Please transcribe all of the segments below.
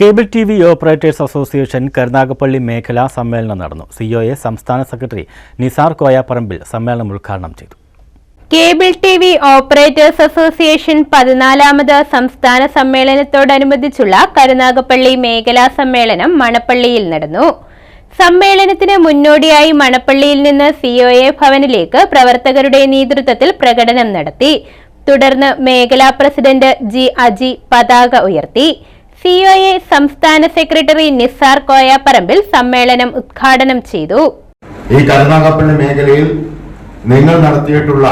Cable T V operators association Karunagappally മേഖലാ സമ്മേളനം നടന്നു. സി ഒ എ സംസ്ഥാന സെക്രട്ടറി നിസാർ കോയാപ്പറമ്പിൽ സമ്മേളനം ഉദ്ഘാടനം ചെയ്തു. Cable T V operators association പതിനാലാമത് സംസ്ഥാന സമ്മേളനത്തോടനുബന്ധിച്ചുള്ള കരുനാഗപ്പള്ളി മേഖലാ സമ്മേളനം മണപ്പള്ളിയിൽ നടന്നു. സമ്മേളനത്തിന് മുന്നോടിയായി മണപ്പള്ളിയിൽ നിന്ന് സി ഒ എ ഭവനിലേക്ക് പ്രവർത്തകരുടെ നേതൃത്വത്തിൽ പ്രകടനം നടത്തി. തുടർന്ന് മേഖലാ പ്രസിഡന്റ് ജി അജി പതാക ഉയർത്തി. സിഒഎ സംസ്ഥാന സെക്രട്ടറി നിസാർ കോയാപ്പറമ്പിൽ സമ്മേളനം ഉദ്ഘാടനം ചെയ്തു. ഈ കരുനാഗപ്പള്ളി മേഖലയിൽ നിങ്ങൾ നടത്തിയിട്ടുള്ള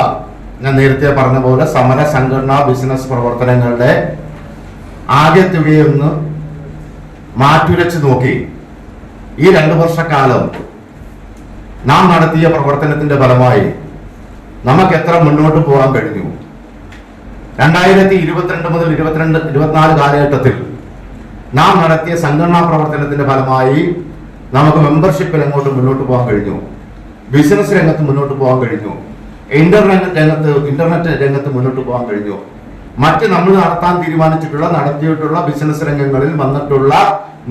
ഞാൻ നേരത്തെ പറഞ്ഞ പോലെ സമര സംഘടനാ ബിസിനസ് പ്രവർത്തനങ്ങളുടെ ആകെ തുകയൊന്ന് മാറ്റുരച്ച് നോക്കി. ഈ രണ്ടു വർഷക്കാലം നാം നടത്തിയ പ്രവർത്തനത്തിന്റെ ഫലമായി നമുക്ക് എത്ര മുന്നോട്ട് പോകാൻ കഴിഞ്ഞു? രണ്ടായിരത്തി ഇരുപത്തിരണ്ട് മുതൽ ഇരുപത്തിരണ്ട് ഇരുപത്തിനാല് കാലഘട്ടത്തിൽ നാം നടത്തിയ സംഘടനാ പ്രവർത്തനത്തിന്റെ ഫലമായി നമുക്ക് മെമ്പർഷിപ്പിൽ അങ്ങോട്ട് മുന്നോട്ട് പോകാൻ കഴിഞ്ഞു. ബിസിനസ് രംഗത്ത് മുന്നോട്ട് പോകാൻ കഴിഞ്ഞു. ഇന്റർനെറ്റ് രംഗത്ത് ഇന്റർനെറ്റ് രംഗത്ത് മുന്നോട്ട് പോകാൻ കഴിഞ്ഞു. മറ്റ് നമ്മൾ നടത്താൻ തീരുമാനിച്ചിട്ടുള്ള നടത്തിയിട്ടുള്ള ബിസിനസ് രംഗങ്ങളിൽ വന്നിട്ടുള്ള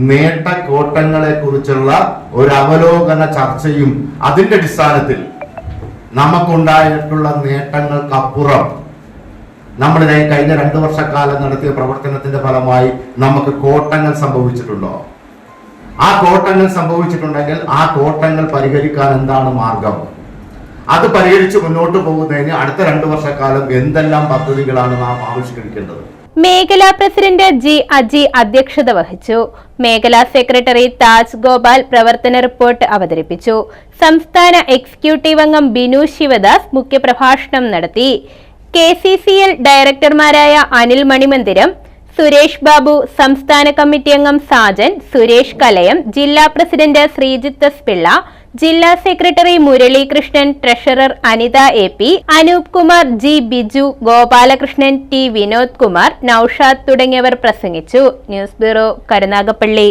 നേട്ടക്കോട്ടങ്ങളെ കുറിച്ചുള്ള ഒരു അവലോകന ചർച്ചയും അതിന്റെ അടിസ്ഥാനത്തിൽ നമുക്കുണ്ടായിട്ടുള്ള നേട്ടങ്ങൾക്കപ്പുറം നമ്മൾ കഴിഞ്ഞ രണ്ടു വർഷക്കാലം നടത്തിയ പ്രവർത്തനത്തിന്റെ ഫലമായി നമുക്ക് കോട്ടങ്ങൾ സംഭവിച്ചിട്ടുണ്ടോ? ആ കോട്ടങ്ങൾ സംഭവിച്ചിട്ടുണ്ടെങ്കിൽ ആ കോട്ടങ്ങൾ പരിഹരിക്കാൻ എന്താണ് മാർഗം? അത് പരിഹരിച്ച് മുന്നോട്ട് പോകുന്നതിന് അടുത്ത രണ്ടു വർഷക്കാലം എന്തെല്ലാം പദ്ധതികളാണ് നാം ആവിഷ്കരിക്കേണ്ടത്? മേഖലാ പ്രസിഡന്റ് ജി അജി അധ്യക്ഷത വഹിച്ചു. മേഖലാ സെക്രട്ടറി താജ് ഗോപാൽ പ്രവർത്തന റിപ്പോർട്ട് അവതരിപ്പിച്ചു. സംസ്ഥാന എക്സിക്യൂട്ടീവ് അംഗം ബിനു ശിവദാസ് മുഖ്യപ്രഭാഷണം നടത്തി. കെ സി സി എൽ ഡയറക്ടർമാരായ അനിൽ മണിമന്ദിരം സുരേഷ് ബാബു സംസ്ഥാന കമ്മിറ്റി അംഗം സാജൻ സുരേഷ് കലയം ജില്ലാ പ്രസിഡന്റ് ശ്രീജിത്ത് പിള്ള ജില്ലാ secretary Muralikrishnan treasurer Anitha A P Anoop Kumar G Biju Gopalakrishnan T Vinod Kumar Naushad തുടങ്ങിയവർ പ്രസംഗിച്ചു. News bureau Karunagappally.